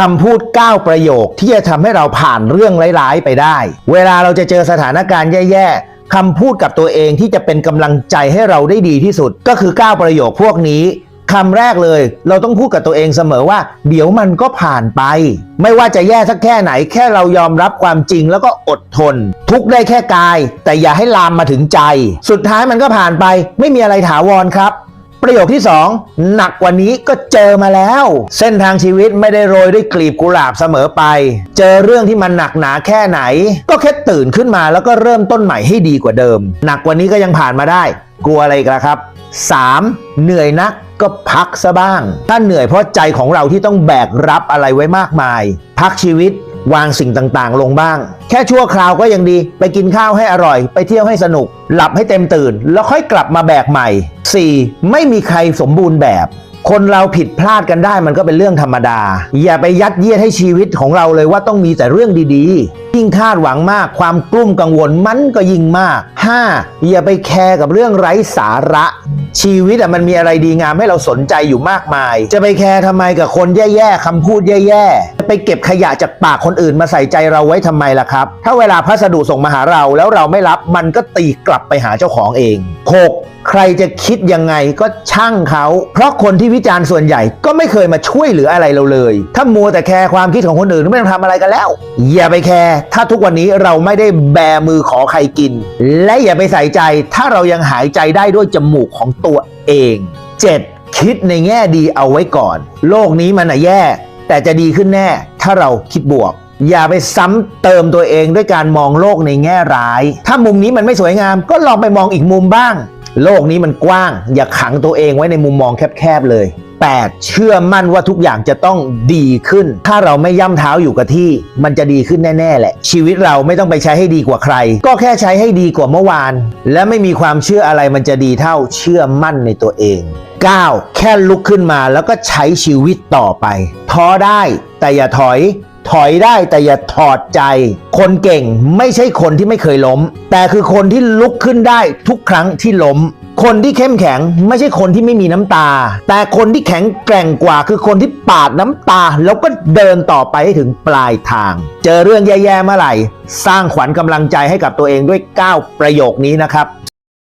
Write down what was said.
คำพูด 9 ประโยคที่จะทำให้เราผ่านเรื่องร้ายๆไปได้ เวลาเราจะเจอสถานการณ์แย่ๆคำพูดกับตัวเองที่จะเป็นกำลังใจให้เราได้ดีที่สุด ก็คือ 9 ประโยคพวกนี้คำแรกเลย เราต้องพูดกับตัวเองเสมอว่า เดี๋ยวมันก็ผ่านไป ไม่ว่าจะแย่สักแค่ไหนแค่เรายอมรับความจริงแล้วก็อดทน ทุกได้แค่กาย แต่อย่าให้ลามมาถึงใจ สุดท้ายมันก็ผ่านไป ไม่มีอะไรถาวรครับ ประโยคที่ 2 หนักกว่านี้ก็เจอมาแล้ว เส้นทางชีวิตไม่ได้โรยด้วยกลีบกุหลาบเสมอไป เจอเรื่องที่มันหนักหนาแค่ไหน ก็แค่ตื่นขึ้นมาแล้วก็เริ่มต้นใหม่ให้ดีกว่าเดิม หนักกว่านี้ก็ยังผ่านมาได้ กลัวอะไรอีกล่ะครับ 3. เหนื่อยนักก็พักซะบ้าง ถ้าเหนื่อยเพราะใจของเราที่ต้องแบกรับอะไรไว้มากมาย พักชีวิต วางสิ่งต่างๆ ลงบ้าง แค่ชั่วคราวก็ยังดี ไปกินข้าวให้อร่อย ไปเที่ยวให้สนุก หลับให้เต็มตื่น แล้วค่อยกลับมาแบกใหม่ 4. ไม่มีใครสมบูรณ์แบบ คนเราผิดพลาดกันได้มันก็เป็นเรื่องธรรมดา อย่าไปยัดเยียดให้ชีวิตของเราเลยว่าต้องมีแต่เรื่องดีๆ ยิ่งคาดหวังมาก ความกลุ้มกังวลมันก็ยิ่งมาก 5. อย่าไปแคร์กับเรื่องไร้สาระ ชีวิตอะมันมีอะไรดีงามให้เราสนใจอยู่มากมาย จะไปแคร์ทำไมกับคนแย่ๆคำพูดแย่ๆจะไปเก็บขยะจากปากคนอื่นมาใส่ใจเราไว้ทำไมล่ะครับ ถ้าเวลาพัสดุส่งมาหาเราแล้วเราไม่รับมันก็ตีกลับไปหาเจ้าของเอง 6. ใครจะคิดยังไงก็ช่างเขา เพราะคนที่วิจารณ์ส่วนใหญ่ก็ไม่เคยมาช่วยเหลืออะไรเราเลย ถ้ามัวแต่แคร์ความคิดของคนอื่นไม่ต้องทำอะไรกันแล้ว อย่าไปแคร์ถ้าทุกวันนี้เราไม่ได้แบมือขอใครกิน และอย่าไปใส่ใจ ถ้าเรายังหายใจได้ด้วยจมูกของตัวเอง 7. คิดในแง่ดีเอาไว้ก่อน โลกนี้มันอะแย่ แต่จะดีขึ้นแน่ ถ้าเราคิดบวกอย่าไปซ้ำเติมตัวเองด้วยการมองโลกในแง่ร้าย ถ้ามุมนี้มันไม่สวยงามก็ลองไปมองอีกมุมบ้าง โลกนี้มันกว้าง อย่าขังตัวเองไว้ในมุมมองแคบๆเลย 8. เชื่อมั่นว่าทุกอย่างจะต้องดีขึ้น ถ้าเราไม่ย่ำเท้าอยู่กับที่ มันจะดีขึ้นแน่ๆแหละ ชีวิตเราไม่ต้องไปใช้ให้ดีกว่าใคร ก็แค่ใช้ให้ดีกว่าเมื่อวาน และไม่มีความเชื่ออะไรมันจะดีเท่าเชื่อมั่นในตัวเอง 9. แค่ลุกขึ้นมาแล้วก็ใช้ชีวิตต่อไป ท้อได้แต่อย่าถอย ถอยได้แต่อย่าถอดใจ คนเก่งไม่ใช่คนที่ไม่เคยล้ม แต่คือคนที่ลุกขึ้นได้ทุกครั้งที่ล้ม คนที่เข้มแข็งไม่ใช่คนที่ไม่มีน้ำตา แต่คนที่แข็งแกร่งกว่าคือคนที่ปาดน้ำตา แล้วก็เดินต่อไปให้ถึงปลายทาง เจอเรื่องแย่ๆเมื่อไหร่ สร้างขวัญกำลังใจให้กับตัวเองด้วย 9 ประโยคนี้นะครับ